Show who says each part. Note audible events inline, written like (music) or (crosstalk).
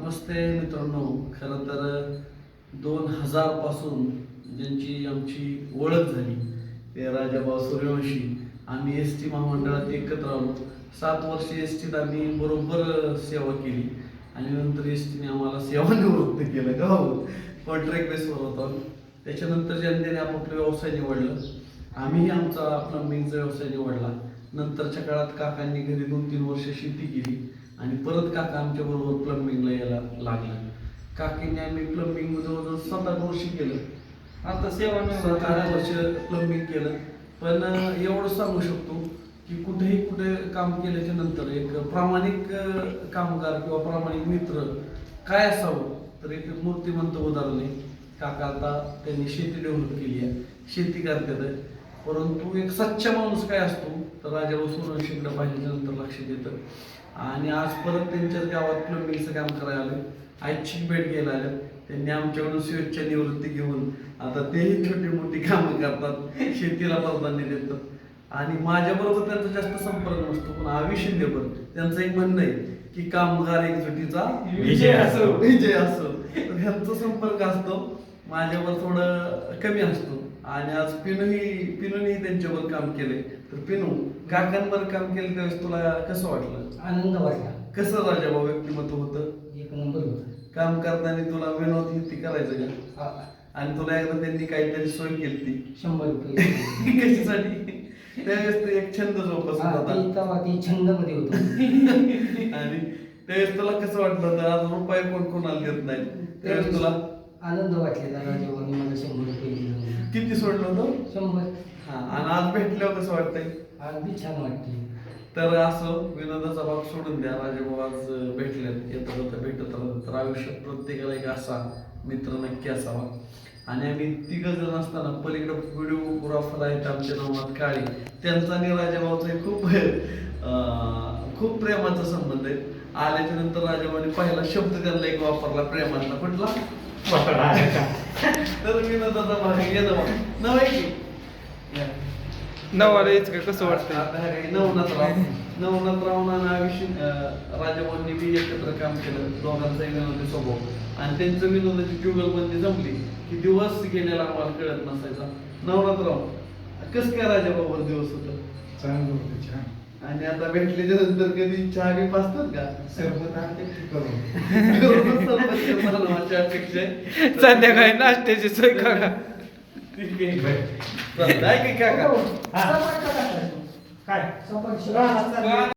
Speaker 1: नमस्ते मित्रांनो. खरं तर दोन हजारपासून ज्यांची आमची ओळख झाली ते राजाभाऊ सूर्यवंशी आम्ही एस टी महामंडळात एकत्र आलो. सात वर्ष एस टीत आम्ही बरोबर सेवा केली आणि नंतर एस टीने आम्हाला सेवानिवृत्त केलं का हो? कॉन्ट्रॅक्ट बेसवर होतो. त्याच्यानंतर जनतेने आपापला व्यवसाय निवडलं आम्हीही आमचा प्लंबिंगचा व्यवसाय निवडला. नंतरच्या काळात काकांनी घरी दोन तीन वर्ष शेती केली आणि परत काका आमच्या बरोबर प्लंबिंगला यायला लागला. काकीने आम्ही प्लंबिंग जवळजवळ सात आठ वर्ष केलं.
Speaker 2: आता सेवा
Speaker 1: सात आठ वर्ष प्लंबिंग केलं. पण एवढं सांगू शकतो की कुठेही कुठे काम केल्याच्यानंतर एक प्रामाणिक कामगार किंवा प्रामाणिक मित्र काय असावं तर एक मूर्तिमंत उदाहरण आहे. काका आता त्यांनी शेती डेव्हलप केली आहे. शेती करतात. परंतु एक सच्चा माणूस काय असतो तर राजा सूर्यवंशीकडे पाहिल्याच्या नंतर लक्षात येतं आणि आज परत त्यांच्याच गावात प्लंबिंगचं काम करायला आलं. ऐच्छिक भेट घ्यायला आलं. त्यांनी आमच्याकडून स्वेच्छा निवृत्ती घेऊन आता तेही छोटी मोठी कामं करतात. शेतीला प्राधान्य देतात. आणि माझ्याबरोबर त्यांचा जास्त संपर्क नसतो पण आवी शिंदेवर त्यांचं एक म्हणणं आहे की कामगार एकजुटीचा
Speaker 2: विजय असो.
Speaker 1: विजय असो. ह्यांचा संपर्क असतो. माझ्यावर थोडं कमी असतो. आणि आज पिनूही पिनूनी त्यांच्यावर काम केलंय तर पिनू काकांवर काम केलं त्यावेळेस तुला कसं वाटलं?
Speaker 2: आनंद वाटला.
Speaker 1: कसं राजाभाऊ व्यक्तिमत्व होतं?
Speaker 2: एक नंबर होता.
Speaker 1: काम करताना तुला विनोद ही ती करायचं का? आणि तुला एकदा त्यांनी काहीतरी सोय केली. ती
Speaker 2: शंभर रुपये. (laughs)
Speaker 1: कशासाठी? त्यावेळेस ते एक छंद जोपासत
Speaker 2: हा,
Speaker 1: होता.
Speaker 2: ते तेव्हा ते छंदमध्ये होतो. (laughs)
Speaker 1: आणि त्यावेळेस तुला कसं वाटलं होतं? आज रुपये कोण कोणाला देत नाही त्यावेळेस तुला
Speaker 2: आनंद वाटलेला राजेवानी मला शंभर रुपये दिले
Speaker 1: किती सोडलं होतं?
Speaker 2: शंभर.
Speaker 1: हा आणि आज भेटल्यावर कसं वाटतंय?
Speaker 2: अगदी छान वाटते
Speaker 1: तर असं विनोदाचा भाग सोडून द्या. राजेभाऊ आज भेटलेत. येत होतं भेटत राहतं तर आयुष्यात प्रत्येकाला एक असा मित्र नक्की असावा. आणि आम्ही तिघ जण असताना पलीकडे व्हिडिओग्राफर आहेत आमच्या नावात काळे त्यांचा आणि राजाभाऊचा खूप अं, खूप प्रेमाचा संबंध आहे. आल्याच्यानंतर राजाभाऊने पहिला शब्द त्यांना एक वापरला प्रेमातला कुठला (laughs) तर विनोदाचा भाग येतो नव्हे की?
Speaker 3: का? कसं वाटतं
Speaker 1: आता काही नवनाथराव नवनाथराव आणि आयुष्य राजभवननी बी एकत्र काम केलं. दोघांचाही विनोदी स्वभाव. आणि त्यांचं विनोदाची जुगलबंदी जमली की दिवस गेलेला आम्हाला कळत नसायचा. नवनाथराव कस काय राजाबाबर दिवस होत?
Speaker 4: चांगलं होतं छान.
Speaker 1: आणि आता भेटल्याच्या नंतर कधी चहा बी पाचतात का?
Speaker 4: सरबत आणते.
Speaker 3: संध्याकाळी नाश्त्याची सोय करा.
Speaker 1: ठीक आहे. चालतंय. ऐक की काका
Speaker 2: सपाट का टाकायचं?
Speaker 4: काय?
Speaker 2: सपाट